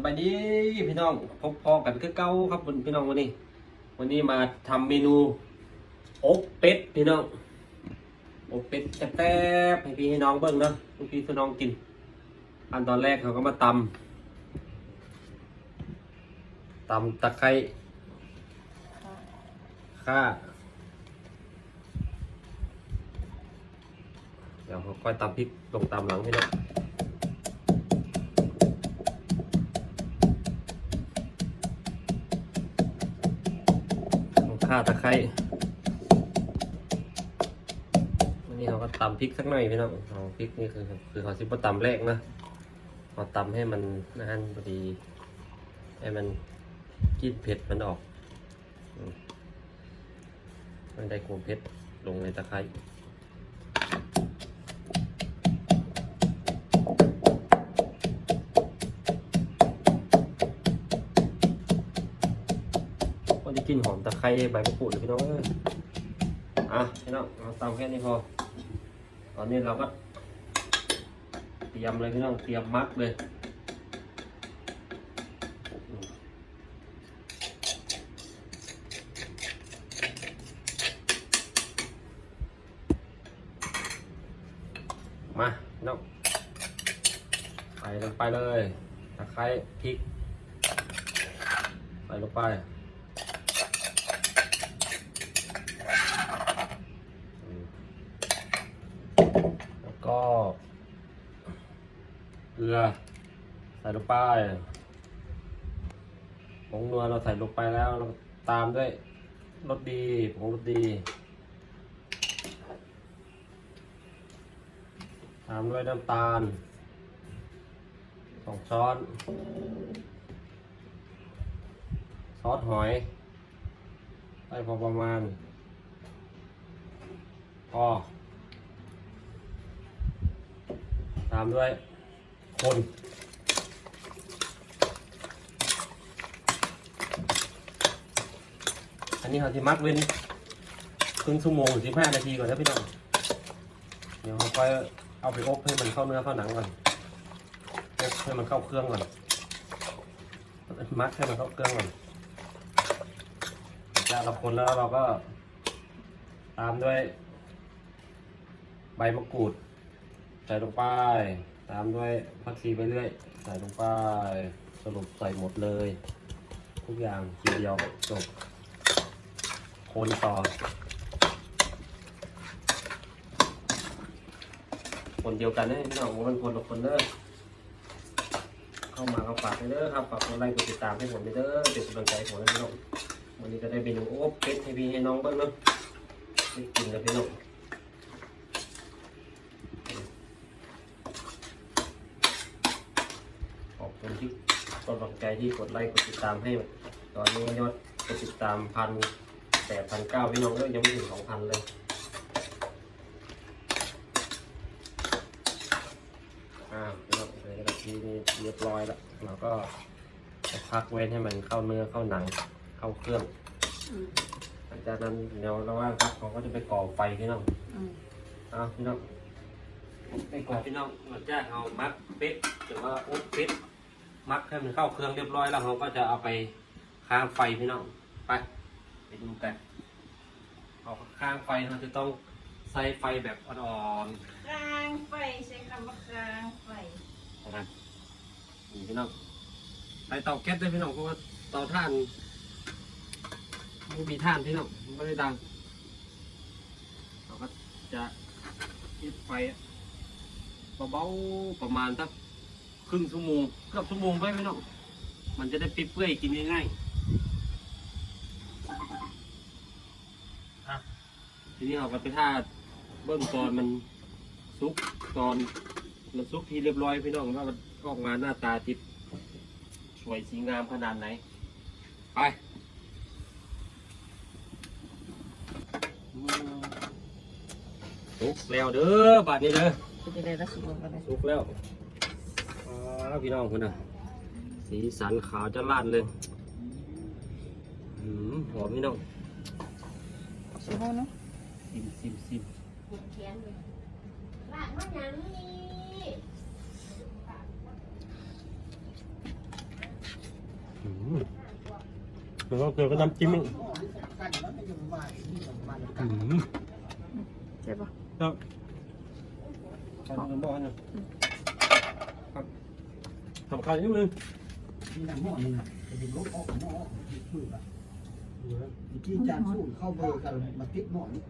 สบายดีพี่น้องพบพอกันคือเก่าครับพี่น้องวันนี้ วันนี้มาทำเมนูอกเป็ดพี่น้องอกเป็ดแซ่บให้พี่ให้น้องเบิ้งเนาะให้พี่น้องกินอันตอนแรกเขาก็มาตำตำตะไคร้ข่าเดี๋ยวค่อยตำพริกลงตำหลังพี่น้อง ข่าตะไคร้วันนี้เราก็ตำพริกสักหน่อยพี่น้องเอาพริกนี่คือคือเขาซิปตำแรกนะเราตำให้มันนั่นพอดี ให้มันกินเผ็ดมันออกมมันได้ความเผ็ดลงในตะไคร้ ก็จะกินหอมตะไคร้ใบมะกรูดเลยพี่น้องเอ้ยอะพี่น้องเราตำแค่นี้พอ ตอนนี้เราก็ เตรียมเลยพี่น้องเตรียมมัดเลยมาพี่น้องใส่ลงไปเลย ตะไคร้พริก ใส่ลงไปอืมแล้ว ก็เกลือใส่ลงไปผงนัวเราใส่ลงไปแล้วเราตามด้วยรสดีผงรสดี ตามด้วยน้ำตาลสองช้อนซอสหอยใส่พอประมาณพอ ตามด้วยคนอันนี้เราจะมัดเว้นครึ่งชั่วโมงสิบห้านาทีก่อนนะพี่น้องเดี๋ยวเราค่อยเอาไปอบให้มันเข้าเนื้อเข้าหนังก่อนอบให้มันเข้าเครื่องก่อนมัดให้มันเข้าเครื่องก่อนจากเราคนแล้วเราก็ตามด้วย ใบมะกรูด ใส่ลงไป ตามด้วยผักชีไปเรื่อย ใส่ลงไป สรุปใส่หมดเลย ทุกอย่างทีเดียวจบ คนต่อ คนเดียวกันเนี่ยพี่น้องมันคนละคนเด้อเข้ามาก็ฝากให้เด้อครับฝากกดไลค์กดติดตามให้ผมด้วยเด้อเป็นกำลังใจผมนะพี่น้องวันนี้จะได้เป็นโอ้เป็ดให้พี่ให้น้องเบ้างเนาะได้กินแล้วพี่น้อง ขอบ คุณที่กำลังใจที่กดไลค์กดติดตามให้ ตอนนี้ยอดกดติดตามพันแปดพันเก้าพี่น้องเอ้ยยังไม่ถึงสองพันเลยอ่าพี่น้องเลยกะทินี่เรียบร้อยแล้วเราก็จะพักเว้นให้มันเข้าเนื้อเข้าหนังเข้าเครื่องอืมหลังจากนั้นเดี๋ยวระหว่างพักเขาก็จะไปก่อไฟพี่น้องอืมเอาพี่น้องไปก่อนพี่น้องหลังจากเอามัดเป็ดหรือว่าอบเป็ด มัดให้มันเข้าเครื่องเรียบร้อยแล้วเราก็จะเอาไปค้างไฟพี่น้องไปไปดูกันเอาค้างไฟเราจะต้องใส่ไฟแบบอ่อนคางไฟใช้คำว่าคางไฟๆนะครับนี่พี่น้องใส่เตาแก๊สด้วยพี่น้องเพราะว่าเตาถ่านมันมีถ่านพี่น้องมันไม่ได้ดังเราก็จะปิดไฟเบาๆประมาณสัก ครึ่งชั่วโมงเกือบชั่วโมงไปไหมน้องมันจะได้เปื่อยๆกินง่ายๆอะทีนี้เราก็ไปท่าเบิ้งตอนมันซุกตอนมันซุกที่เรียบร้อยพี่น้องว่ามันออกมาหน้าตาติดสวยสีงามขนาดไหน ไปอืมซุกแล้วเด้อบาดนี้เด้อจะได้รับสุขกันเลยสุกแล้วอ๋อ พี่น้องคุณนะสีสันขาวจะลาดเลยหืมหอมพี่น้องชิมเนาะซิมซิมซิมเขียนเลยร้านว่าหยังนี่เดี๋ยวก็เกลือก็น้ำจิ้มอีกกันแล้วไม่ยังมาที่สำคัญกัอืนมใช่ปะครับทำบอกให้หน่อยครับ ทำข้าวนิดนึงนี่นะหม้อนี่นะจะเป็นรถออกหม้อคือแบบที่จานสู้เข้าเบอร์กันมาติดหม้อนี่